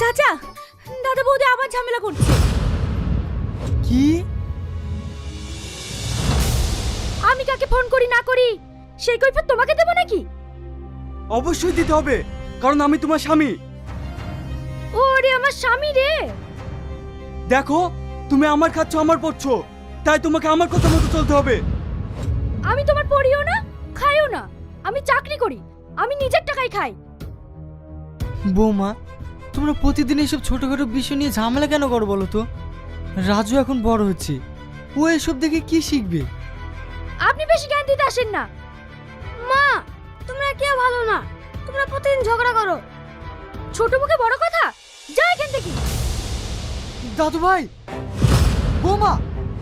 চাচা দাদা বৌদি আবার ঝামেলা করছে। কি? আমি কাকে ফোন করি না করি সেই কৈফিয়ত তোমাকে দেবো নাকি? অবশ্যই দিতে হবে কারণ আমি তোমার স্বামী। ওরে আমার স্বামী রে! দেখো তুমি আমার খাচ্ছ আমার পড়ছো তাই তোমাকে আমার কথা মতো চলতে হবে। আমি তোমার পড়িও না খাইও না আমি চাকরি করি আমি নিজের টাকায় খাই। বৌমা তোমরা প্রতিদিন এসব ছোটখাটো বিষয় নিয়ে ঝামেলা কেন করো বলো তো? রাজু এখন বড় হচ্ছে। ও এসব দেখে কি শিখবে? আপনি বেশি জ্ঞান দিতে আসেন না। মা তোমরা কেউ ভালো না। তোমরা প্রতিদিন ঝগড়া করো। ছোট মুখে বড় কথা? যা এখান থেকে। দাদু ভাই! বৌমা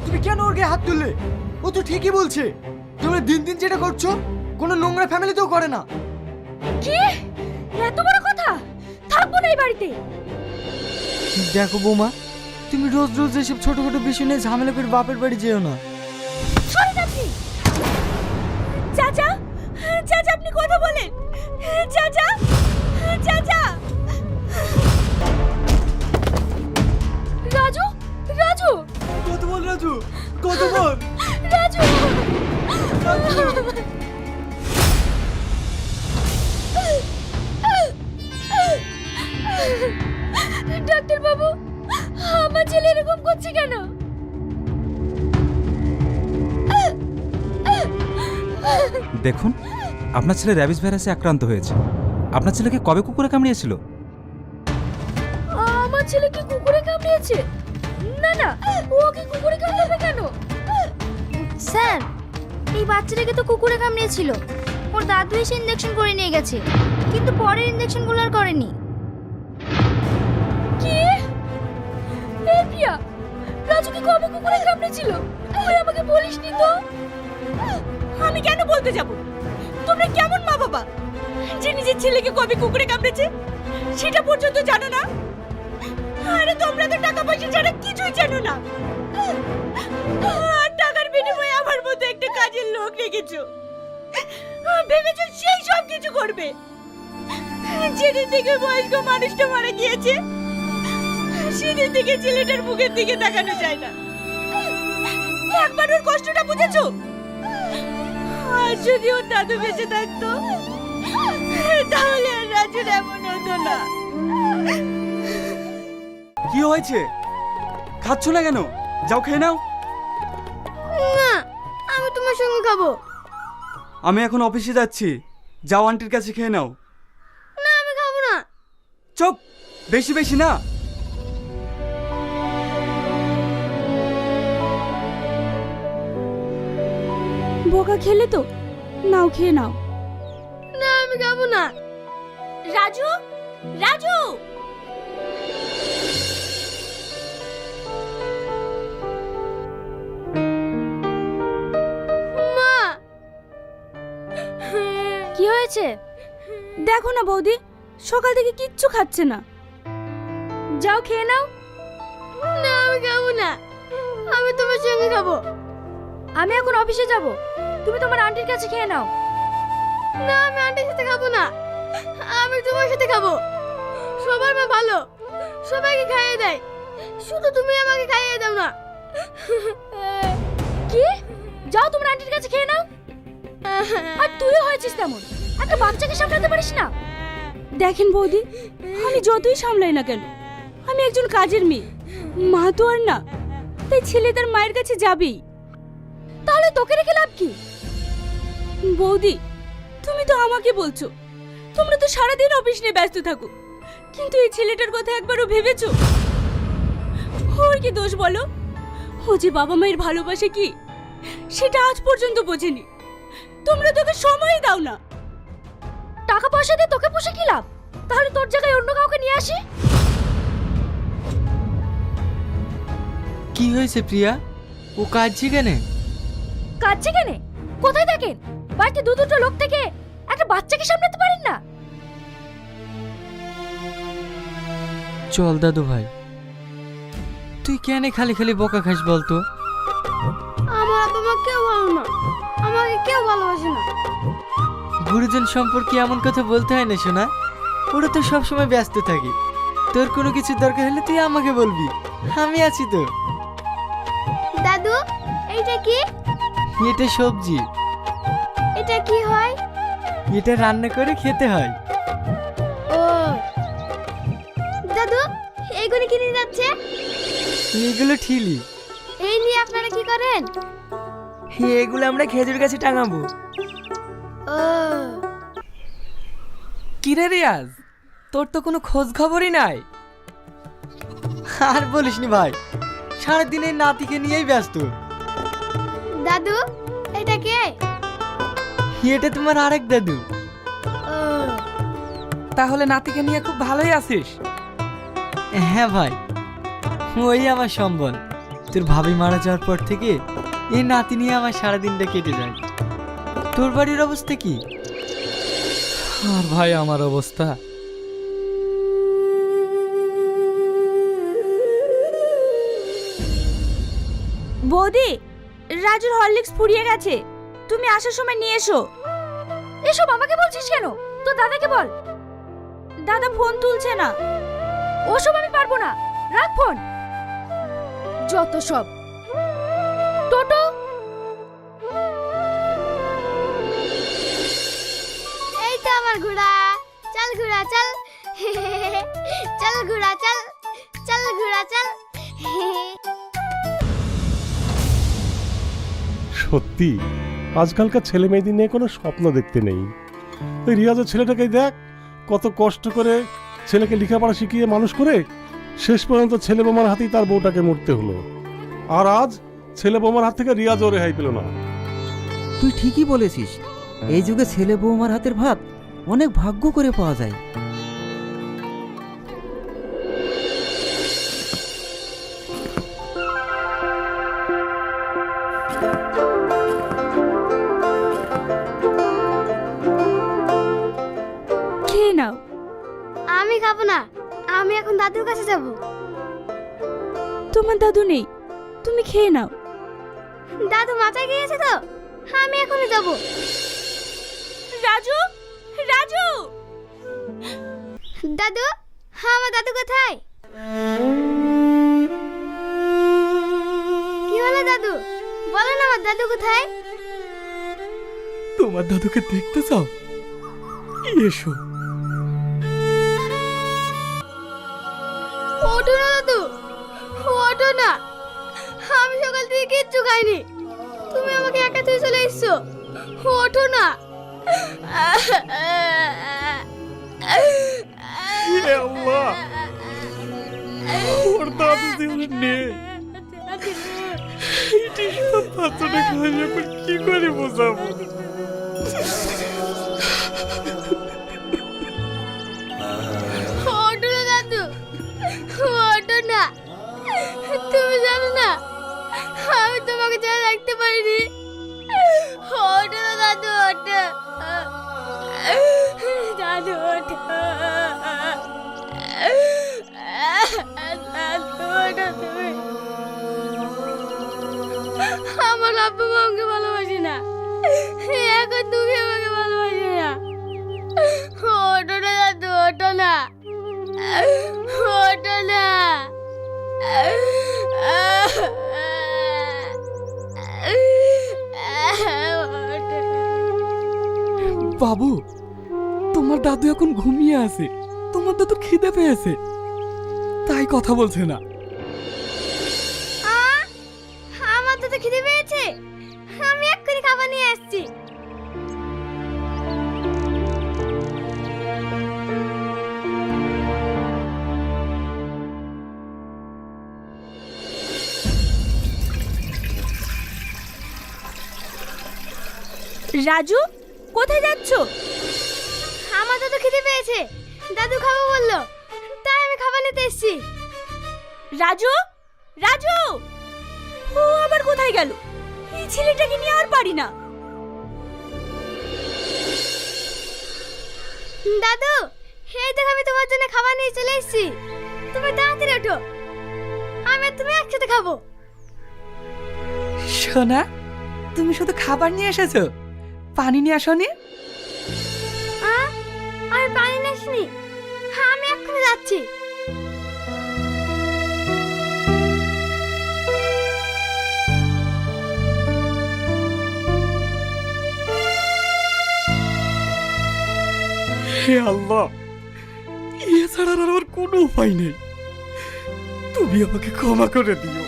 তুমি কেন ওর গায়ে হাত তুললে? ও তো ঠিকই বলছে। তোমরা দিন দিন যেটা করছ কোনো নোংরা ফ্যামিলিতেও করে না। কি? এত বড় কথা? থাকব না এই বাড়িতে। দেখো বৌমা তুমি রোজ রোজ এসব ছোটখাটো বিষয় নিয়ে ঝামেলা করে বাপের বাড়ি যেও না। সরেন আপনি। চাচা চাচা আপনি কথা বলেন। চাচা চাচা। রাজু রাজু। কত বল রাজু। কত বল। রাজু। ডাক্তার বাবু আমার ছেলে এরকম করছে কেন? দেখুন আপনার ছেলে র্যাবিস ভাইরাসে আক্রান্ত হয়েছে। আপনার ছেলেকে কবে কুকুরে কামড়িয়েছিল? আমার ছেলে কি কুকুরে কামড়িয়েছে? না না ওকে কুকুরে কামড়াবে কেন? স্যার এই বাচ্চাটাকে তো কুকুরে কামড়িয়েছিল। ওর দাদু এসে ইঞ্জেকশন করে নিয়ে গেছে কিন্তু পরের ইঞ্জেকশনগুলো আর করেনি। বলতে যাব? তোমরা কেমন মা বাবা? যে নিজের ছেলেকে কবে কুকুরে কামড়েছে, সেটা পর্যন্ত জানো না? আরে তোমরা তো টাকা পয়সা ছাড়া কিছুই জানো না। আর টাকার বিনিময়ে আমার মতো একটা কাজের লোক রেখেছো। ভেবেছো সেই সব কিছু করবে? যেদিন থেকে বয়স্ক মানুষটা মারা গিয়েছে, সেদিন থেকে ছেলেটার মুখের দিকে তাকানো যায় না। একবার ওর কষ্টটা বুঝেছ? আর যদি ওর দাদু বেঁচে থাকতো তাহলে আর রাজুর এমন হতো না। কি হয়েছে? খাচ্ছ না কেন? যাও খেয়ে নাও। না আমি তোমার সঙ্গে খাব। আমি এখন অফিসে যাচ্ছি। যাও আন্টির কাছে খেয়ে নাও। না আমি খাব না। চুপ! বেশি বেশি না। বোকা খেলে তো? নাও খেয়ে নাও। না আমি খাব না। রাজু রাজু! মা! কি হয়েছে? দেখো না বৌদি সকাল থেকে কিচ্ছু খাচ্ছে না। যাও খেয়ে নাও। না আমি খাব না। আমি তোমার সঙ্গে খাব। আমি এখন অফিসে যাব। তুমি তোমার আন্টির কাছে খেয়ে নাও। না আমি আন্টির সাথে খাব না। আমি তোমার সাথে খাব। সবার মা ভালো। সবাইকে খাইয়ে দেয়। শুধু তুমি আমাকে খাইয়ে দাও না। কি? যাও তোমার আন্টির কাছে খেয়ে নাও। আর তুইও হয়েছিস তেমন। একটা বাচ্চাকে সামলাতে পারিস না। দেখেন বৌদি আমি যতই সামলাই না কেন আমি একজন কাজের মেয়ে। মা তো আর না। তাই ছেলে তার মায়ের কাছে যাবেই। তাহলে তোকে রেখে লাভ কি? বৌদি তুমি তো আমাকে বলছো। তোমরা তো সারাদিন অফিস নিয়ে ব্যস্ত থাকো। কিন্তু এই ছেলেটার কথা একবারও ভেবেছো? ওর কি দোষ বলো? ও যে বাবা মায়ের ভালোবাসে কি সেটা আজ পর্যন্ত বোঝেনি। তোমরা তোকে সময় দাও না। টাকা পয়সা দিয়ে তোকে পুষে কি লাভ? তাহলে তোর জায়গায় অন্য কাউকে নিয়ে আসি? কি হয়েছে প্রিয়া? ও কাঁদছে কেনে? কাজছে কেনে? কোথায় থাকেন বাড়িতে দু দুটো লোক থেকে একটা বাচ্চাকে সামলাতে পারেন না? চল দাদু ভাই। তুই কেন খালি খালি বকা খাস বলতো? আমার বাবা মা কেউ ভালো না। আমাকে কেউ ভালোবাসে না। গুরুজন সম্পর্কে এমন কথা বলতে হয় না শোনা ওরা তো সবসময় ব্যস্ত থাকে। তোর কোনো কিছু দরকার হলে তুই আমাকে বলবি। আমি আছি তো। দাদু এইটা কি? এটা সবজি। এটা কি হয়? এটা রান্না করে খেতে হয়। ও। দাদু এইগুলি কিনে যাচ্ছে? এগুলো ঠিলি। এই নিয়ে আপনারা কি করেন? এগুলো আমরা খেজুর গাছে টাঙাবো। ও। কিরে রিয়াজ তোর তো কোনো খোঁজ খবরই নাই। আর বলিসনি ভাই সারাদিন এই নাতিকে নিয়েই ব্যস্ত। এটা তোমার আরেক দাদু। তাহলে নাতিকে নিয়ে খুব ভালোই আছিস। হ্যাঁ ভাই ওই আমার সম্বল। তোর ভাবি মারা যাওয়ার পর থেকে এই নাতি নিয়ে আমার সারাদিনটা কেটে যায়। তোর বাড়ির অবস্থা কি? আর ভাই আমার অবস্থা? বৌদি রাজুর হরলিক্স ফুরিয়ে গেছে। তুমি আসার সময় নিয়ে এসো। এসব আমাকে বলছিস কেন? তো দাদাকে বল। দাদা ফোন তুলছে না। ওসব আমি পারব না। রাখ ফোন। যত সব। টোটো। এই তো আমার ঘোড়া। চল ঘোড়া চল। চল ঘোড়া চল। চল ঘোড়া চল। সত্যি? আজকালকার ছেলে মেয়েদের নিয়ে কোনো স্বপ্ন দেখতে নেই। ওই রিয়াজের ছেলেটাকে দেখ, কত কষ্ট করে ছেলেকে লেখাপড়া শিখিয়ে মানুষ করে শেষ পর্যন্ত ছেলে বোমার হাতেই তার বউটাকে মরতে হলো। আর আজ ছেলে বোমার হাত থেকে রিয়াজও রেহাই পেল না। তুই ঠিকই বলেছিস, এই যুগে ছেলে বৌমার হাতের ভাত অনেক ভাগ্য করে পাওয়া যায়। যাব। তোমার দাদু নেই তুমি খেয়ে নাও। দাদু মাথায় গিয়েছে তো আমি এখনই যাব। রাজু রাজু! দাদু আমার দাদু কোথায়? কি হলো দাদু? বলো না আমার দাদু কোথায়? তোমার দাদুকে দেখতে চাও? এসো। কিচ্ছু খাইনি। তুমি আমাকে একা তুই চলে এসছো। ওঠো না। আল্লাহ। ওর দাদু জীবনে নেই। বাচ্চাটা খাই এখন কি করে বোঝাবো? ওঠো না দাদু। ওঠো না। তুমি জানো না। আমি তোমাকে যা রাখতে পারিনি। ওঠো না দাদু ওঠো দাদু ওঠো তুমি। আমার আব্বু আমাকে ভালোবাসি না। এখন তুমি আমাকে ভালোবাসি না। ওঠো না দাদু ওঠো না। ওঠো না। বাবু তোমার দাদু এখন ঘুমিয়ে আছে। তোমার দাদু খিদে পেয়েছে। তাই কথা বলছে না। আহ! আমার তো তো খিদে পেয়েছে। আমি এক্ষুনি খাবার নিয়ে আসছি। রাজু কোথায় যাচ্ছ? আমার তো তো খিদে পেয়েছে। দাদু খাব বলল। তাই আমি খাবার নিতে এসেছি। রাজু? রাজু? ও আবার কোথায় গেল? এই ছেলেটাকে নিয়ে আর পারি না। দাদু এই দেখো আমি তোমার জন্য খাবার নিয়ে চলে এসেছি। তুমি তাড়াতাড়ি ওঠো। আমি আর তুমি একসাথে খাব। সোনা তুমি শুধু খাবার নিয়ে এসেছ? পানি নিয়ে আসনি আমি পানি নিয়ে আসনি। হ্যাঁ আমি এখন যাচ্ছি। হে আল্লাহ এছাড়া আর আমার কোনো উপায় নেই। তুমি আমাকে ক্ষমা করে দিও।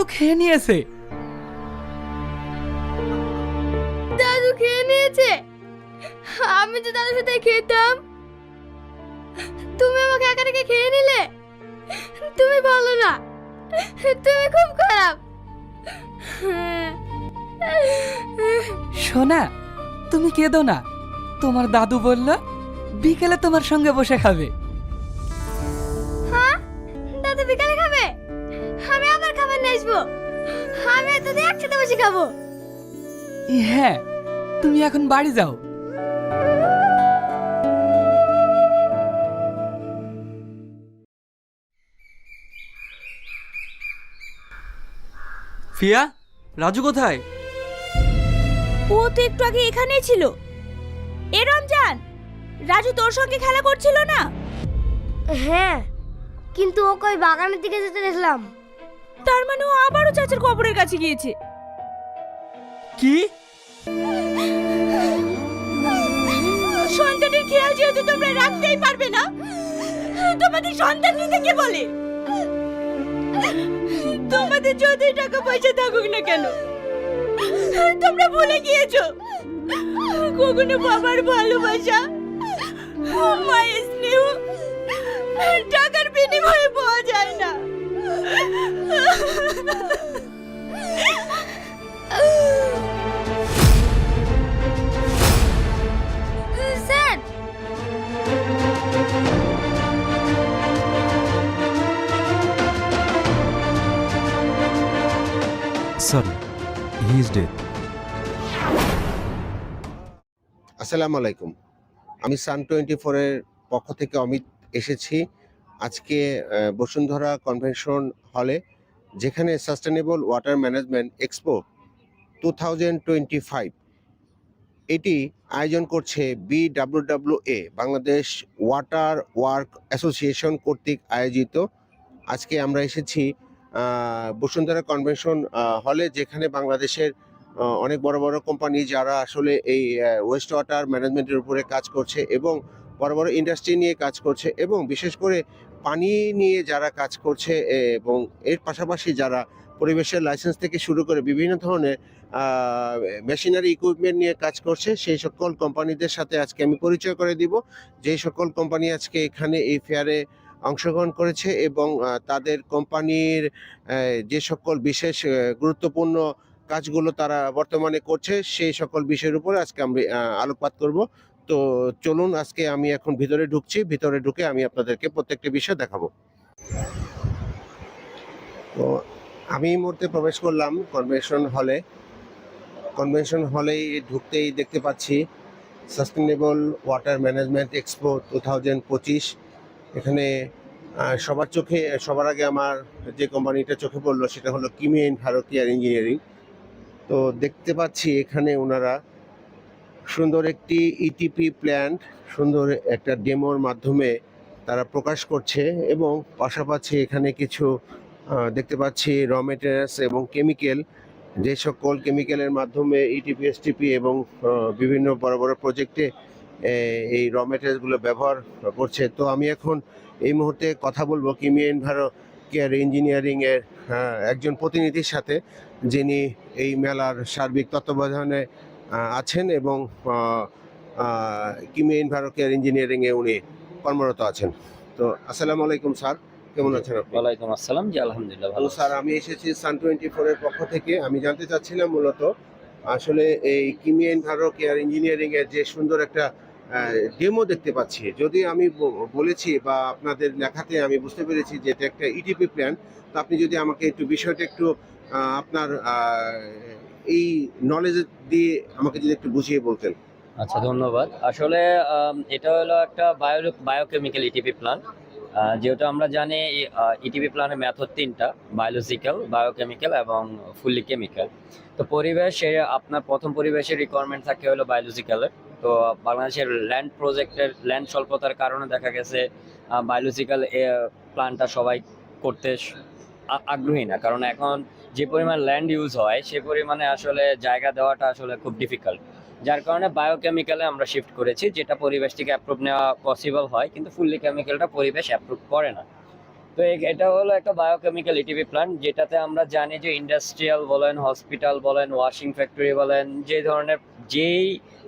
দাদু খেয়ে নিয়েছে। দাদু খেয়ে নিয়েছে? আমি তো দাদুর সাথে খেতাম। তুমি আমাকে একা রেখে খেয়ে নিলে? তুমি ভালো না। তুমি খুব খারাপ। সোনা তুমি কেঁদো না। তোমার দাদু বলল বিকেলে তোমার সঙ্গে বসে খাবে। হ্যাঁ? দাদু বিকালে খাবে? নিয়ে আসব। আমি দাদু একসাথে বসে খাব। হ্যাঁ তুমি এখন বাড়ি যাও। ফিয়া রাজু কোথায়? ও তো একটু আগে এখানেই ছিল। এ রমজান রাজু তোর সঙ্গে খেলা করছিল না? হ্যাঁ কিন্তু ও কই বাগানের দিকে যেতে দেখলাম। তার মানে ও আবারও চাচার কবরের কাছে গিয়েছে। কি? সন্তানের খেয়াল যেহেতু তোমরা রাখতেই পারবে না তোমাদের সন্তান নিতে কে বলে? তোমাদের যতই টাকা পয়সা থাকুক না কেন তোমরা ভুলে গিয়েছো। কখনো বাবার ভালোবাসা মায়ের স্নেহ টাকার বিনিময়ে পাওয়া যায় না। Sir. Sorry he is dead আসসালামু আলাইকুম। আমি সান টোয়েন্টি ফোরের পক্ষ থেকে অমিত এসেছি। আজকে বসুন্ধরা কনভেনশন হলে যেখানে sustainable water management expo two thousand twenty five এটি আয়োজন করছে BWWA Bangladesh water work association কর্তৃক আয়োজিত। আজকে আমরা এসেছি বসুন্ধরা কনভেনশন হলে যেখানে বাংলাদেশের অনেক বড় বড় কোম্পানি যারা আসলে এই ওয়েস্ট ওয়াটার ম্যানেজমেন্টের উপরে কাজ করছে এবং বড় বড় ইন্ডাস্ট্রি নিয়ে কাজ করছে এবং বিশেষ করে পানি নিয়ে যারা কাজ করছে এবং এর পাশাপাশি যারা পরিবেশের লাইসেন্স থেকে শুরু করে বিভিন্ন ধরনের মেশিনারি ইকুইপমেন্ট নিয়ে কাজ করছে সেই সকল কোম্পানিদের সাথে আজকে আমি পরিচয় করে দিব। যে সকল কোম্পানি আজকে এখানে এই ফেয়ারে অংশগ্রহণ করেছে এবং তাদের কোম্পানির যে সকল বিশেষ গুরুত্বপূর্ণ কাজগুলো তারা বর্তমানে করছে সেই সকল বিষয়ের উপরে আজকে আহ, আলোকপাত করব। তো চলুন, আজকে আমি এখন ভিতরে ঢুকছি। ভিতরে ঢুকে আমি আপনাদেরকে প্রত্যেকটি বিষয় দেখাবো। তো আমি এই মুহূর্তে প্রবেশ করলাম কনভেনশন হলে কনভেনশন হলে ঢুকতেই দেখতে পাচ্ছি sustainable water management expo two thousand পঁচিশ। এখানে সবার চোখে, সবার আগে আমার যে কোম্পানিটা চোখে পড়ল সেটা হলো কিমি কিমিয়েন ভারতীয় ইঞ্জিনিয়ারিং তো দেখতে পাচ্ছি এখানে ওনারা সুন্দর একটি ইটিপি প্ল্যান্ট সুন্দর একটা ডেমোর মাধ্যমে তারা প্রকাশ করছে এবং পাশাপাশি এখানে কিছু দেখতে পাচ্ছি র মেটেরিয়ালস এবং কেমিক্যাল যে সকল কেমিক্যালের মাধ্যমে ইটিপি এসটিপি এবং বিভিন্ন বড় বড় প্রজেক্টে এই র মেটেরিয়ালসগুলো ব্যবহার করছে। তো আমি এখন এই মুহূর্তে কথা বলব কিমি এনভারো কেয়ার ইঞ্জিনিয়ারিংয়ের একজন প্রতিনিধির সাথে যিনি এই মেলার সার্বিক তত্ত্বাবধানে আছেন এবং কিমি এনভারো কেয়ার ইঞ্জিনিয়ারিংয়ে উনি কর্মরত আছেন। তো আসসালামু আলাইকুম স্যার। কেমন আছেন আপনি? ওয়ালাইকুম আসসালাম। জি আলহামদুলিল্লাহ ভালো স্যার আমি এসেছি সান টোয়েন্টি ফোরের পক্ষ থেকে। আমি জানতে চাচ্ছিলাম মূলত আসলে এই কিমি এনভারো কেয়ার ইঞ্জিনিয়ারিং এর যে সুন্দর একটা ডেমো দেখতে পাচ্ছি। যদি আমি বলেছি বা আপনাদের লেখাতে আমি বুঝতে পেরেছি যে এটা একটা ইটিপি প্ল্যান তো আপনি যদি আমাকে একটু বিষয়টা একটু আপনার এই নলেজ দিয়ে আমাকে যদি একটু বুঝিয়ে বলতেন। আচ্ছা ধন্যবাদ। আসলে এটা হলো একটা বায়ো বায়োকেমিক্যাল ইটিপি প্ল্যান্ট যেহেতু আমরা জানি ইটিপি প্ল্যান্টের মেথড তিনটা বায়োলজিক্যাল বায়োকেমিক্যাল এবং ফুললি কেমিক্যাল তো পরিবেশে, আপনার প্রথম পরিবেশের রিকোয়ারমেন্ট থাকে হলো বায়োলজিক্যালের তো বাংলাদেশের ল্যান্ড প্রজেক্টের ল্যান্ড স্বল্পতার কারণে দেখা গেছে বায়োলজিক্যাল প্ল্যান্টটা সবাই করতে আগ্রহী না। কারণ এখন যে পরিমাণ ল্যান্ড ইউজ হয়, সে পরিমাণে আসলে জায়গা দেওয়াটা আসলে খুব ডিফিকাল্ট যার কারণে বায়োকেমিক্যালে আমরা শিফট করেছি, যেটা পরিবেশ থেকে অ্যাপ্রুভ নেওয়া পসিবল হয়, কিন্তু ফুললি কেমিক্যালটা পরিবেশ অ্যাপ্রুভ করে না। তো এটা হলো একটা বায়োকেমিক্যাল ইটিভি প্ল্যান্ট যেটাতে আমরা জানি যে ইন্ডাস্ট্রিয়াল বলেন হসপিটাল বলেন ওয়াশিং ফ্যাক্টরি বলেন, যে ধরনের যেই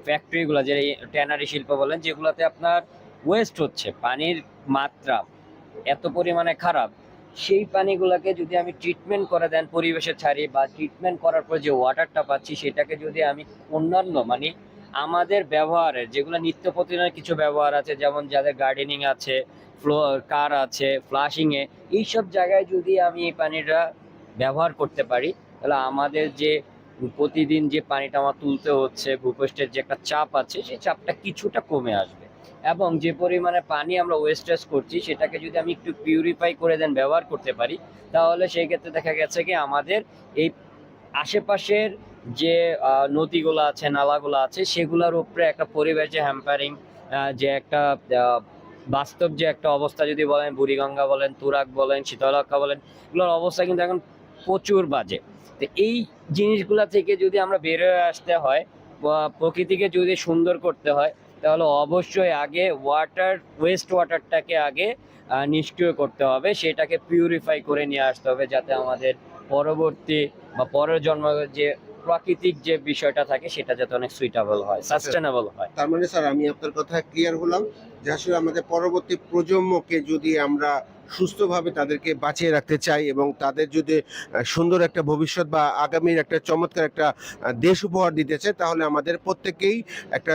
ফ্যাক্টরিগুলো যে ট্যানারি শিল্প বলেন, যেগুলোতে আপনার ওয়েস্ট হচ্ছে, পানির মাত্রা এত পরিমাণে খারাপ সেই পানিগুলোকে যদি আমি ট্রিটমেন্ট করে দেন পরিবেশে ছাড়ি বা ট্রিটমেন্ট করার পর যে ওয়াটারটা পাচ্ছি সেটাকে যদি আমি অন্যান্য মানে আমাদের ব্যবহারের যেগুলো নিত্য প্রতিদিনের কিছু ব্যবহার আছে, যেমন যাদের গার্ডেনিং আছে ফ্লো কার আছে ফ্লাশিংয়ে এইসব জায়গায় যদি আমি এই পানিটা ব্যবহার করতে পারি, তাহলে আমাদের যে প্রতিদিন যে পানিটা আমার তুলতে হচ্ছে, ভূপৃষ্ঠের যে একটা চাপ আছে, সেই চাপটা কিছুটা কমে আসবে। এবং যে পরিমাণে পানি আমরা ওয়েস্টেজ করছি, সেটাকে যদি আমি একটু পিউরিফাই করে দেন, ব্যবহার করতে পারি, তাহলে সেই ক্ষেত্রে দেখা গেছে কি আমাদের এই আশেপাশের যে নদীগুলো আছে, নালাগুলো আছে, সেগুলোর উপরে একটা পরিবেশ হ্যাম্পারিং যে একটা বাস্তব যে একটা অবস্থা যদি বলেন, বুড়িগঙ্গা বলেন, তুরাগ বলেন শীতলক্ষা বলেন, এগুলোর অবস্থা কিন্তু এখন প্রচুর বাজে। তো এই জিনিসগুলা থেকে যদি আমরা বেরোয় আসতে হয় প্রকৃতিকে যদি সুন্দর করতে হয় তাহলে অবশ্যই আগে ওয়াটার ওয়েস্ট ওয়াটারটাকে আগে নিষ্ক্রিয় করতে হবে। সেটাকে পিউরিফাই করে নিয়ে আসতে হবে যাতে আমাদের পরবর্তী বা পরের জন্ম যে প্রাকৃতিক যে বিষয়টা থাকে সেটা যাতে অনেক সুইটেবল হয় সাস্টেনেবল হয়। তার মানে স্যার আমি আপনার কথা ক্লিয়ার হলাম। যে আসলে আমাদের পরবর্তী প্রজন্মকে যদি আমরা সুস্থভাবে তাদেরকে বাঁচিয়ে রাখতে চাই এবং তাদের যদি সুন্দর একটা ভবিষ্যৎ বা আগামীর একটা চমৎকার একটা দেশ উপহার দিতে চাই তাহলে আমাদের প্রত্যেকেই একটা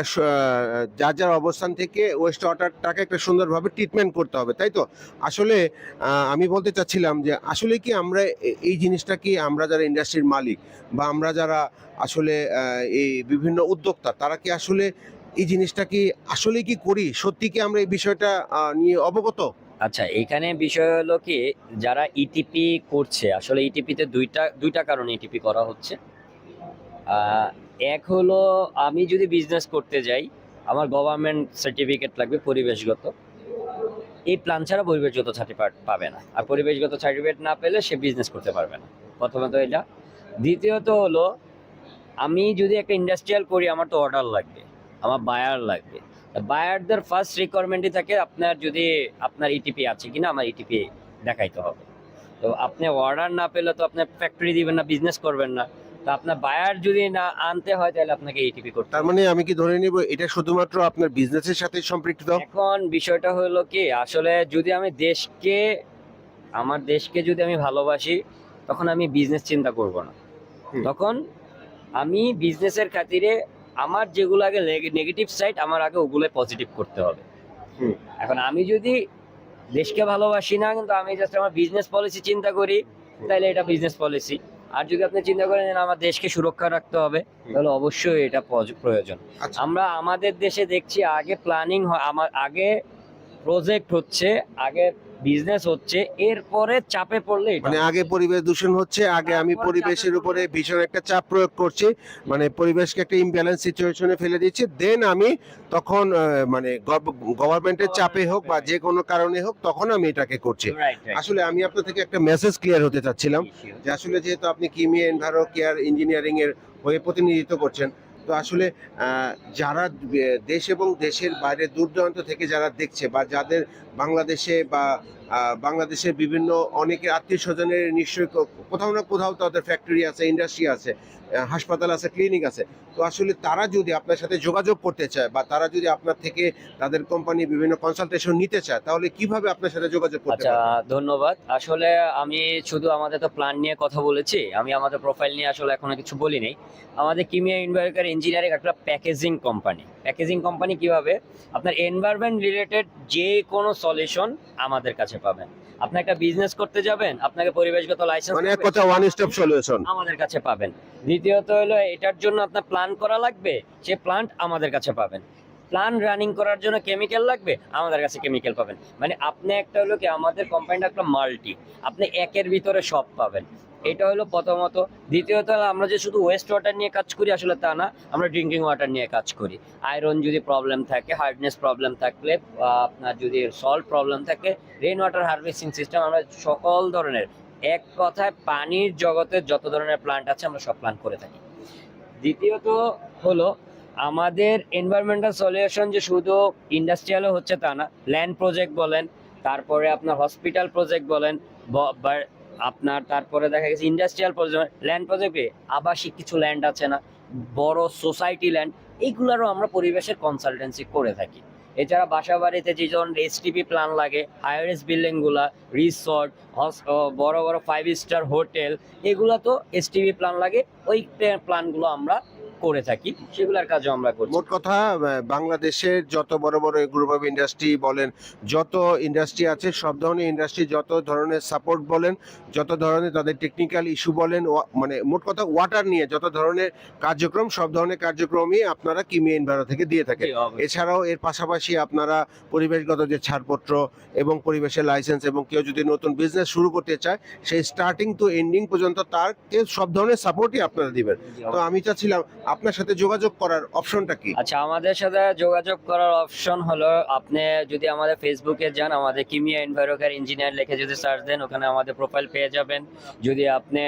যার যার অবস্থান থেকে ওয়েস্ট ওয়াটারটাকে একটা সুন্দরভাবে ট্রিটমেন্ট করতে হবে, তাই তো? আসলে আমি বলতে চাচ্ছিলাম যে, আসলে কি আমরা এই জিনিসটা কি আমরা যারা ইন্ডাস্ট্রির মালিক বা আমরা যারা আসলে এই বিভিন্ন উদ্যোক্তা, তারা কি আসলে এই জিনিসটা কি আসলে কি করি? সত্যি কি আমরা এই বিষয়টা নিয়ে অবগত? আচ্ছা এখানে বিষয় হলো কি, যারা ইটিপি করছে, আসলে ইটিপিতে দুইটা দুইটা কারণে ইটিপি করা হচ্ছে। এক হলো, আমি যদি বিজনেস করতে যাই, আমার গভর্নমেন্ট সার্টিফিকেট লাগবে পরিবেশগত। এই প্ল্যান ছাড়া পরিবেশগত সার্টিফিকেট পাবে না। আর পরিবেশগত সার্টিফিকেট না পেলে সে বিজনেস করতে পারবে না। প্রথমত এটা। দ্বিতীয়ত হলো, আমি যদি একটা ইন্ডাস্ট্রিয়াল করি, আমার তো অর্ডার লাগবে, আমার বায়ার লাগবে। বায়ারদের ফার্স্ট রিকোয়ারমেন্টই থাকে আপনার যদি আপনার ইটিপি আছে কিনা আমার ইটিপি দেখাইতে হবে। তো আপনি অর্ডার না পেলে তো আপনি ফ্যাক্টরি দিবেন না বিজনেস করবেন না। তো আপনার বায়ার যদি না আনতে হয় তাহলে আপনাকে ইটিপি করতে তার মানে আমি কি ধরে নিব এটা শুধুমাত্র আপনার বিজনেসের সাথে সম্পৃক্ত? এখন বিষয়টা হলো কি আসলে যদি আমি দেশকে আমার দেশকে যদি আমি ভালোবাসি তখন আমি বিজনেস চিন্তা করব না। তখন আমি বিজনেসের খাতিরে আমার যেগুলো আগে নেগেটিভ সাইড আমার আগে ওগুলো পজিটিভ করতে হবে। এখন আমি যদি দেশকে ভালোবাসি না কিন্তু আমি জাস্ট আমার বিজনেস পলিসি চিন্তা করি তাহলে এটা বিজনেস পলিসি আর যদি আপনি চিন্তা করেন আমার দেশকে সুরক্ষা রাখতে হবে তাহলে অবশ্যই এটা প্রয়োজন। আচ্ছা। আমরা আমাদের দেশে দেখছি আগে প্ল্যানিং হয় আমার আগে প্রজেক্ট হচ্ছে আগে বিজনেস হচ্ছে এরপরে চাপে পড়লে মানে আগে পরিবেশ দূষণ হচ্ছে আগে আমি পরিবেশের উপরে ভীষণ একটা চাপ প্রয়োগ করছি মানে পরিবেশকে একটা ইমব্যালেন্স সিচুয়েশনে ফেলে দিচ্ছি দেন আমি তখন মানে গভর্নমেন্টের চাপে হোক বা যে কোনো কারণে হোক তখন আমি এটাকে করছি. আসলে আমি আপনার থেকে একটা মেসেজ ক্লিয়ার হতে চাচ্ছিলাম যে আসলে যেহেতু আপনি কিমি এনভায়রো কেয়ার ইঞ্জিনিয়ারিং এর হয়ে প্রতিনিধিত্ব করছেন তো আসলে যারা দেশ এবং দেশের বাইরে দূর দূরান্ত থেকে যারা দেখছে বা যাদের বাংলাদেশে বা বাংলাদেশের বিভিন্ন অনেকে আত্মীয় স্বজনের নিশ্চয়ই কোথাও না কোথাও তাদের ফ্যাক্টরি আছে ইন্ডাস্ট্রি আছে হাসপাতাল আছে ক্লিনিক আছে। তো আসলে তারা যদি আপনার সাথে যোগাযোগ করতে চায় বা তারা যদি আপনার থেকে তাদের কোম্পানি বিভিন্ন কনসালটেশন নিতে চায় তাহলে কীভাবে আপনার সাথে যোগাযোগ করতে আচ্ছা ধন্যবাদ। আসলে আমি শুধু আমাদের তো প্ল্যান নিয়ে কথা বলেছি আমি আমাদের প্রোফাইল নিয়ে আসলে এখনও কিছু বলি নাই। আমাদের কিমিয়া ইনভার্কার ইঞ্জিনিয়ারিং একটা প্যাকেজিং কোম্পানি প্যাকেজিং কোম্পানি কীভাবে? আপনার এনভায়রনমেন্ট রিলেটেড যে কোনো সলিউশন আমাদের কাছে পাবেন। আপনি একটা বিজনেস করতে যাবেন আপনাকে পরিবেশগত লাইসেন্স মানে এক কথা ওয়ান স্টপ সলিউশন আমাদের কাছে পাবেন। দ্বিতীয়ত হলো এটার জন্য আপনার প্ল্যান করা লাগবে সে প্ল্যান্ট আমাদের কাছে পাবেন। প্ল্যান রানিং করার জন্য কেমিক্যাল লাগবে আমাদের কাছে কেমিক্যাল পাবেন। মানে আপনি একটা হলো কি আমাদের কোম্পানিটা একটা মাল্টি। আপনি একের ভিতরে সব পাবেন। এটা হলো প্রথমত। দ্বিতীয়ত আমরা যে শুধু ওয়েস্ট ওয়াটার নিয়ে কাজ করি আসলে তা না, আমরা ড্রিঙ্কিং ওয়াটার নিয়ে কাজ করি। আয়রন যদি প্রবলেম থাকে হার্ডনেস প্রবলেম থাকলে আপনার যদি সল্ট প্রবলেম থাকে রেন ওয়াটার হারভেস্টিং সিস্টেম আমরা সকল ধরনের, এক কথায় পানির জগতের যত ধরনের প্লান্ট আছে আমরা সব প্লান্ট করে থাকি। দ্বিতীয়ত হলো আমাদের এনভায়রনমেন্টাল সলিউশন যে শুধু ইন্ডাস্ট্রিয়ালও হচ্ছে তা না ল্যান্ড প্রজেক্ট বলেন, তারপরে আপনার হসপিটাল প্রজেক্ট বলেন আপনার তারপরে দেখা গেছে ইন্ডাস্ট্রিয়াল প্রজেক্ট ল্যান্ড প্রজেক্টে আবাসিক কিছু ল্যান্ড আছে না, বড় সোসাইটি ল্যান্ড এইগুলোরও আমরা পরিবেশের কনসালটেন্সি করে থাকি। এছাড়া বাসা বাড়িতে যে এসটিপি প্ল্যান লাগে হায়ারেস্ট বিল্ডিংগুলো রিসর্ট বড় বড় ফাইভ স্টার হোটেল এগুলো তো এসটিপি প্ল্যান লাগে, ওই প্ল্যানগুলো আমরা করে থাকি সেগুলোর কাজও আমরা করছি। মোট কথা বাংলাদেশের যত বড় বড় গ্রুপ অফ ইন্ডাস্ট্রি বলেন যত ইন্ডাস্ট্রি আছে সব ধরনের ইন্ডাস্ট্রি যত ধরনের সাপোর্ট বলেন যত ধরনের তাদের টেকনিক্যাল ইস্যু বলেন মানে মোট কথা ওয়াটার নিয়ে যত ধরনের কার্যক্রম সব ধরনের কার্যক্রমই আপনারা কিমি এনভায়রো থেকে দিয়ে থাকেন। এছাড়াও এর পাশাপাশি আপনারা পরিবেশগত যে ছাড়পত্র এবং পরিবেশের লাইসেন্স এবং কেউ যদি নতুন বিজনেস শুরু করতে চায় সেই স্টার্টিং টু এন্ডিং পর্যন্ত তার সব ধরনের সাপোর্টই আপনারা দিবেন। তো আমি চাচ্ছিলাম আপনার সাথে যোগাযোগ করার অপশনটা কি? আচ্ছা আমাদের সাথে যোগাযোগ করার অপশন হলো আপনি যদি আমাদের ফেসবুকে যান আমাদের কিমিয়া এনভায়রোকার ইঞ্জিনিয়ার লিখে যদি সার্চ দেন ওখানে আমাদের প্রোফাইল পেয়ে যাবেন। যদি আপনি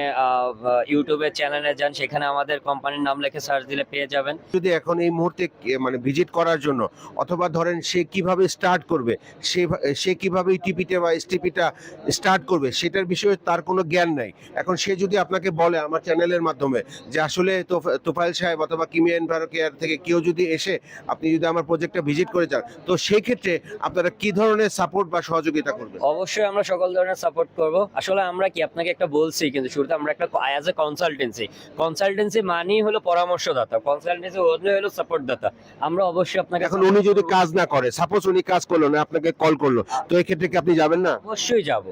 ইউটিউবের চ্যানেলে যান সেখানে আমাদের কোম্পানির নাম লিখে সার্চ দিলে পেয়ে যাবেন। যদি এখন এই মুহূর্তে মানে ভিজিট করার জন্য অথবা ধরেন সে কীভাবে স্টার্ট করবে সে সে কীভাবে টিপিটা বা এসটিপিটা স্টার্ট করবে সেটার বিষয়ে তার কোনো জ্ঞান নাই। এখন সে যদি আপনাকে বলে আমার চ্যানেলের মাধ্যমে যে আসলে তোফ- তোফাইল সাহেব অথবা কিমিয়া এনভায়রো কেয়ার থেকে কেউ যদি এসে আপনি যদি আমার প্রজেক্টটা ভিজিট করে যান তো সেই ক্ষেত্রে আপনারা কি ধরনের সাপোর্ট বা সহযোগিতা করবেন? অবশ্যই আমরা সকল ধরনের সাপোর্ট করব। আসলে আমরা কি আপনাকে একটা বলছি কিন্তু শুরুতে আমরা একটা অ্যাজ এ কনসালটেন্সি কনসালটেন্সি মানেই হলো পরামর্শদাতা। কনসালটেন্সি হলে হলো সাপোর্ট দাতা আমরা অবশ্যই আপনাকে এখন উনি যদি কাজ না করে সাপোজ উনি কাজ করল না আপনাকে কল করল তো এই ক্ষেত্রে কি আপনি যাবেন না? অবশ্যই যাব।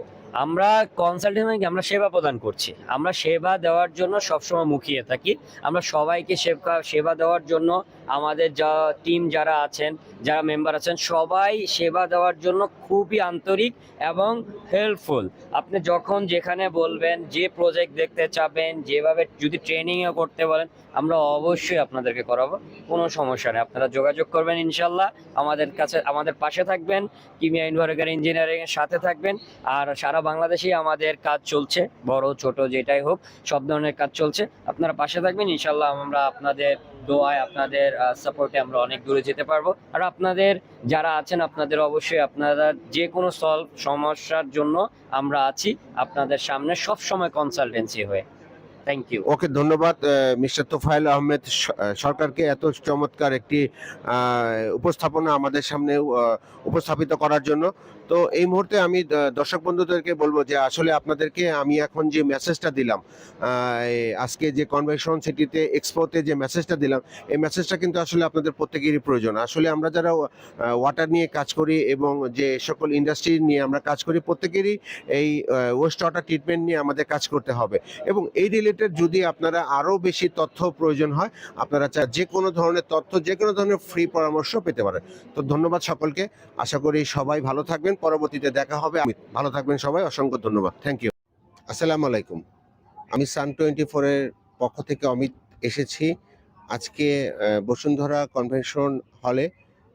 আমরা কনসালটেন্ট আমরা সেবা প্রদান করছি। আমরা সেবা দেওয়ার জন্য সবসময় মুখিয়ে থাকি। আমরা সবাইকে সেবা সেবা দেওয়ার জন্য আমাদের যা টিম যারা আছেন, যারা মেম্বার আছেন, সবাই সেবা দেওয়ার জন্য খুবই আন্তরিক এবং হেল্পফুল আপনি যখন যেখানে বলবেন, যে প্রজেক্ট দেখতে চাবেন, যেভাবে যদি ট্রেনিংও করতে বলেন, আমরা অবশ্যই আপনাদেরকে করাবো, কোনো সমস্যা নেই। আপনারা যোগাযোগ করবেন ইনশাল্লাহ, আমাদের কাছে, আমাদের পাশে থাকবেন, কিমিয়া ইনভার্গার ইঞ্জিনিয়ারিং এর সাথে থাকবেন, আর সারা বাংলাদেশেই আমাদের কাজ চলছে, বড়, ছোট, যেটাই হোক, সব ধরনের কাজ চলছে। আপনারা পাশে থাকবেন, ইনশাল্লাহ আমরা আপনাদের দোয়ায় আপনাদের সাপোর্টে আমরা অনেক দূরে যেতে পারব। আর আপনাদের যারা আছেন, আপনাদের অবশ্যই আপনারা যে কোনো সলভ সমস্যার জন্য আমরা আছি আপনাদের সামনে সব সময় কনসালটেন্সি হয়ে। থ্যাংক ইউ ওকে ধন্যবাদ মিস্টার তোফায়েল আহমেদ সরকারকে এত চমৎকার একটি উপস্থাপনা আমাদের সামনে উপস্থাপিত করার জন্য। তো এই মুহূর্তে আমি দর্শক বন্ধুদেরকে বলব যে আসলে আপনাদেরকে আমি এখন যে মেসেজটা দিলাম আজকে যে কনভেনশন সিটিতে এক্সপোতে যে মেসেজটা দিলাম, এই মেসেজটা কিন্তু আসলে আপনাদের প্রত্যেকেরই প্রয়োজন। আসলে আমরা যারা ওয়াটার নিয়ে কাজ করি এবং যে সকল ইন্ডাস্ট্রি নিয়ে আমরা কাজ করি, প্রত্যেকেরই এই ওয়েস্ট ওয়াটার ট্রিটমেন্ট নিয়ে আমাদের কাজ করতে হবে। এবং এই রিলেটেড যদি আপনারা আরও বেশি তথ্য প্রয়োজন হয়, আপনারা চা, যে কোনো ধরনের তথ্য, যে কোনো ধরনের ফ্রি পরামর্শ পেতে পারেন। তো ধন্যবাদ সকলকে। আশা করি সবাই ভালো থাকবেন। পরবর্তীতে দেখা হবে। ভালো থাকবেন সবাই, অসংখ্য ধন্যবাদ। থ্যাংক ইউ আসসালামু আলাইকুম। আমি সান টোয়েন্টি ফোরের পক্ষ থেকে অমিত এসেছি। আজকে বসুন্ধরা কনভেনশন হলে,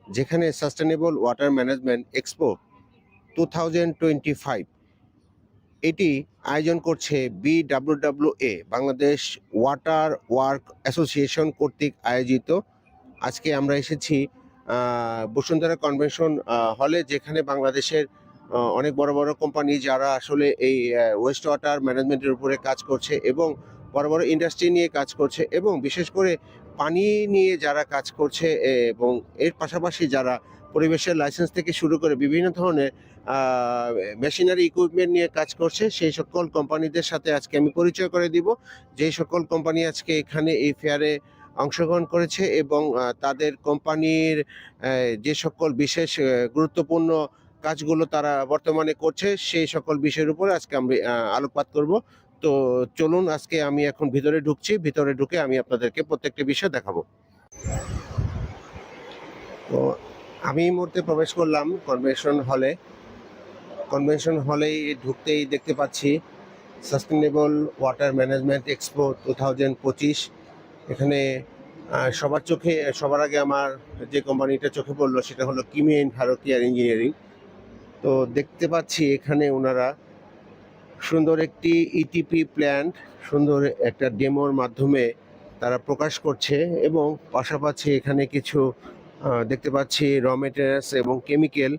যেখানে sustainable water management expo two thousand twenty five এটি আয়োজন করছে BWWA Bangladesh water work association কর্তৃক আয়োজিত। আজকে আমরা এসেছি বসুন্ধরা কনভেনশন হলে যেখানে বাংলাদেশের অনেক বড় বড় কোম্পানি যারা আসলে এই ওয়েস্ট ওয়াটার ম্যানেজমেন্টের উপরে কাজ করছে এবং বড় বড় ইন্ডাস্ট্রি নিয়ে কাজ করছে এবং বিশেষ করে পানি নিয়ে যারা কাজ করছে এবং এর পাশাপাশি যারা পরিবেশের লাইসেন্স থেকে শুরু করে বিভিন্ন ধরনের মেশিনারি ইকুইপমেন্ট নিয়ে কাজ করছে, সেই সকল কোম্পানিদের সাথে আজকে আমি পরিচয় করে দিব। যেই সকল কোম্পানি আজকে এখানে এই ফেয়ারে অংশগ্রহণ করেছে এবং তাদের কোম্পানির যে সকল বিশেষ গুরুত্বপূর্ণ কাজগুলো তারা বর্তমানে করছে, সেই সকল বিষয়ের উপরে আজকে আমি আলোকপাত করব। তো চলুন, আজকে আমি এখন ভিতরে ঢুকছি, ভিতরে ঢুকে আমি আপনাদেরকে প্রত্যেকটি বিষয় দেখাবো। তো আমি এই মুহূর্তে প্রবেশ করলাম কনভেনশন হলে। কনভেনশন হলেই ঢুকতেই দেখতে পাচ্ছি sustainable water management expo two thousand পঁচিশ। এখানে সবার চোখে, সবার আগে আমার যে কোম্পানিটা চোখে পড়ল সেটা হলো কিমিয়েন ভারতীয়ার ইঞ্জিনিয়ারিং। তো দেখতে পাচ্ছি এখানে ওনারা সুন্দর একটি ইটিপি প্ল্যান্ট সুন্দর একটা ডেমোর মাধ্যমে তারা প্রকাশ করছে এবং পাশাপাশি এখানে কিছু দেখতে পাচ্ছি র মেটেরিয়ালস এবং কেমিক্যাল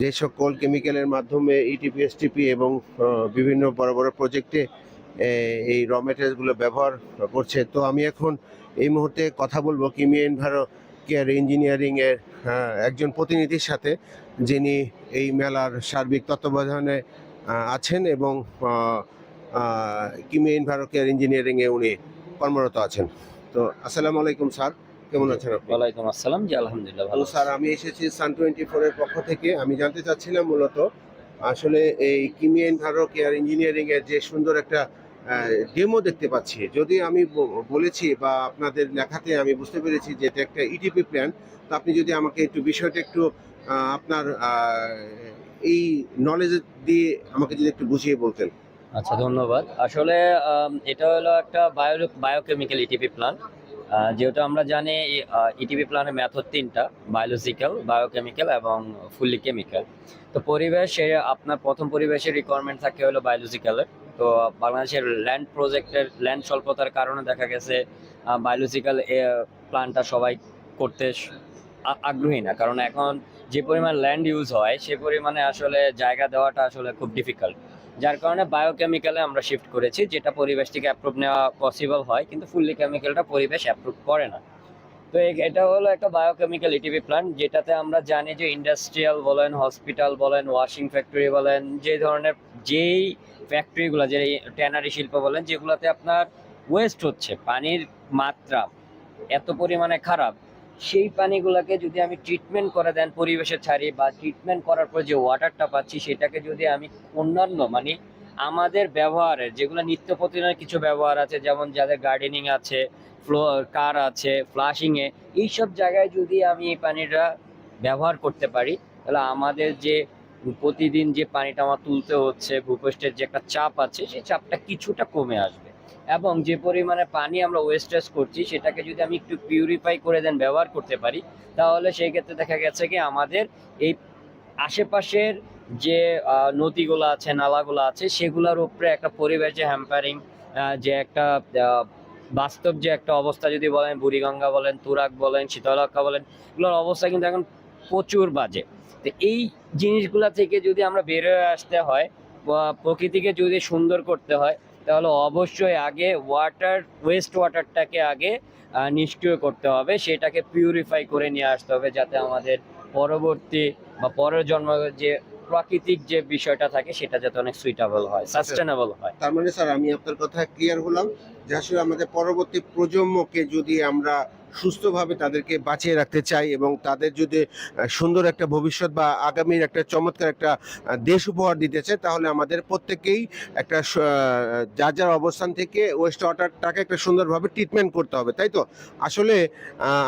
যে সকল কেমিক্যালের মাধ্যমে E ইটিপি এসটিপি এবং বিভিন্ন বড় বড় প্রজেক্টে এই র মেটেরিয়ালসগুলো ব্যবহার করছে। তো আমি এখন এই মুহূর্তে কথা বলব কিমি এনভারো কেয়ার ইঞ্জিনিয়ারিংয়ের একজন প্রতিনিধির সাথে যিনি এই মেলার সার্বিক তত্ত্বাবধানে আছেন এবং কিমি এনভারো কেয়ার ইঞ্জিনিয়ারিংয়ে উনি কর্মরত আছেন। তো আসসালামু আলাইকুম স্যার। কেমন আছেন আপনি? ওয়ালাইকুম আসসালাম। জি আলহামদুলিল্লাহ ভালো স্যার আমি এসেছি সান টোয়েন্টি ফোরের পক্ষ থেকে। আমি জানতে চাচ্ছিলাম মূলত আসলে এই কিমি এনভারো কেয়ার ইঞ্জিনিয়ারিংয়ের যে সুন্দর একটা ডেমো দেখতে পাচ্ছি। যদি আমি বলেছি বা আপনাদের লেখাতে আমি বুঝতে পেরেছি যে এটা একটা ইটিপি প্ল্যান তো আপনি যদি আমাকে একটু বিষয়টা একটু আপনার এই নলেজ দিয়ে আমাকে যদি একটু বুঝিয়ে বলতেন। আচ্ছা ধন্যবাদ। আসলে এটা হলো একটা বায়ো বায়োকেমিক্যাল ইটিপি প্ল্যান যেহেতু আমরা জানি ইটিপি প্ল্যানের মেথড তিনটা বায়োলজিক্যাল বায়োকেমিক্যাল এবং ফুললি কেমিক্যাল তো পরিবেশে, আপনার প্রথম পরিবেশের রিকোয়ারমেন্ট থাকে হলো বায়োলজিক্যালের তো বাংলাদেশের ল্যান্ড প্রজেক্টের ল্যান্ড স্বল্পতার কারণে দেখা গেছে বায়োলজিক্যাল প্ল্যান্টটা সবাই করতে আগ্রহী না। কারণ এখন যে পরিমাণ ল্যান্ড ইউজ হয়, সে পরিমাণে আসলে জায়গা দেওয়াটা আসলে খুব ডিফিকাল্ট যার কারণে বায়োকেমিক্যালে আমরা শিফট করেছি, যেটা পরিবেশ থেকে অ্যাপ্রুভ নেওয়া পসিবল হয়, কিন্তু ফুললি কেমিক্যালটা পরিবেশ অ্যাপ্রুভ করে না। তো এটা হলো একটা বায়োকেমিক্যাল ইটিভি প্ল্যান্ট যেটাতে আমরা জানি যে ইন্ডাস্ট্রিয়াল বলেন হসপিটাল বলেন ওয়াশিং ফ্যাক্টরি বলেন, যে ধরনের যেই ফ্যাক্টরিগুলো যে ট্যানারি শিল্প বলেন, যেগুলোতে আপনার ওয়েস্ট হচ্ছে, পানির মাত্রা এত পরিমাণে খারাপ, সেই পানিগুলোকে যদি আমি ট্রিটমেন্ট করে দেন পরিবেশে ছাড়ি বা ট্রিটমেন্ট করার পর যে ওয়াটারটা পাচ্ছি, সেটাকে যদি আমি অন্যান্য মানে আমাদের ব্যবহারের, যেগুলো নিত্য প্রতিদিনের কিছু ব্যবহার আছে, যেমন যাদের গার্ডেনিং আছে ফ্লো কার আছে ফ্লাশিংয়ে এইসব জায়গায় যদি আমি এই পানিটা ব্যবহার করতে পারি, তাহলে আমাদের যে প্রতিদিন যে পানিটা আমার তুলতে হচ্ছে, ভূপৃষ্ঠের যে একটা চাপ আছে, সেই চাপটা কিছুটা কমে আসবে। এবং যে পরিমাণে পানি আমরা ওয়েস্টেজ করছি, সেটাকে যদি আমি একটু পিউরিফাই করে দেন, ব্যবহার করতে পারি, তাহলে সেই ক্ষেত্রে দেখা গেছে কি, আমাদের এই আশেপাশের যে নদীগুলো আছে, নালাগুলো আছে, সেগুলোর উপরে একটা পরিবেশ হ্যাম্পারিং যে একটা বাস্তব যে একটা অবস্থা যদি বলেন, বুড়িগঙ্গা বলেন, তুরাগ বলেন শীতলক্ষা বলেন, এগুলোর অবস্থা কিন্তু এখন প্রচুর বাজে। তো এই জিনিসগুলা থেকে যদি আমরা বের হয়ে আসতে হয় বা প্রকৃতিকে যদি সুন্দর করতে হয় তাহলে অবশ্যই আগে ওয়াটার ওয়েস্ট ওয়াটারটাকে আগে নিষ্ক্রিয় করতে হবে। সেটাকে পিউরিফাই করে নিয়ে আসতে হবে যাতে আমাদের পরবর্তী বা পরের জন্ম যে প্রাকৃতিক যে বিষয়টা থাকে সেটা যাতে অনেক সুইটেবল হয় সাস্টেনেবল হয়। তার মানে স্যার আমি আপনার কথা ক্লিয়ার হলাম। যে আসলে আমাদের পরবর্তী প্রজন্মকে যদি আমরা সুস্থভাবে তাদেরকে বাঁচিয়ে রাখতে চাই এবং তাদের যদি সুন্দর একটা ভবিষ্যৎ বা আগামীর একটা চমৎকার একটা দেশ উপহার দিতে চাই তাহলে আমাদের প্রত্যেকেই একটা যার যার অবস্থান থেকে ওয়েস্ট ওয়াটারটাকে একটা সুন্দরভাবে ট্রিটমেন্ট করতে হবে, তাই তো? আসলে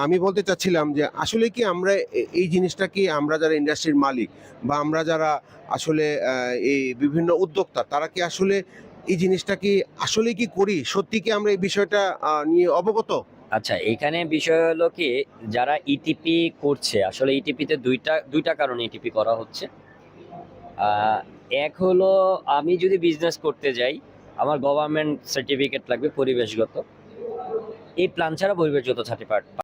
আমি বলতে চাচ্ছিলাম যে, আসলে কি আমরা এই জিনিসটা কি আমরা যারা ইন্ডাস্ট্রির মালিক বা আমরা যারা আসলে এই বিভিন্ন উদ্যোক্তা, তারা কি আসলে এই জিনিসটা কি আসলে কি করি? সত্যি কি আমরা এই বিষয়টা নিয়ে অবগত? আচ্ছা এখানে বিষয় হলো কি, যারা ইটিপি করছে, আসলে ইটিপিতে দুইটা দুইটা কারণে ইটিপি করা হচ্ছে। এক হলো আমি যদি বিজনেস করতে যাই, আমার গভর্নমেন্ট সার্টিফিকেট লাগবে পরিবেশগত। এই প্ল্যান ছাড়া পরিবেশগত সার্টিফিকেট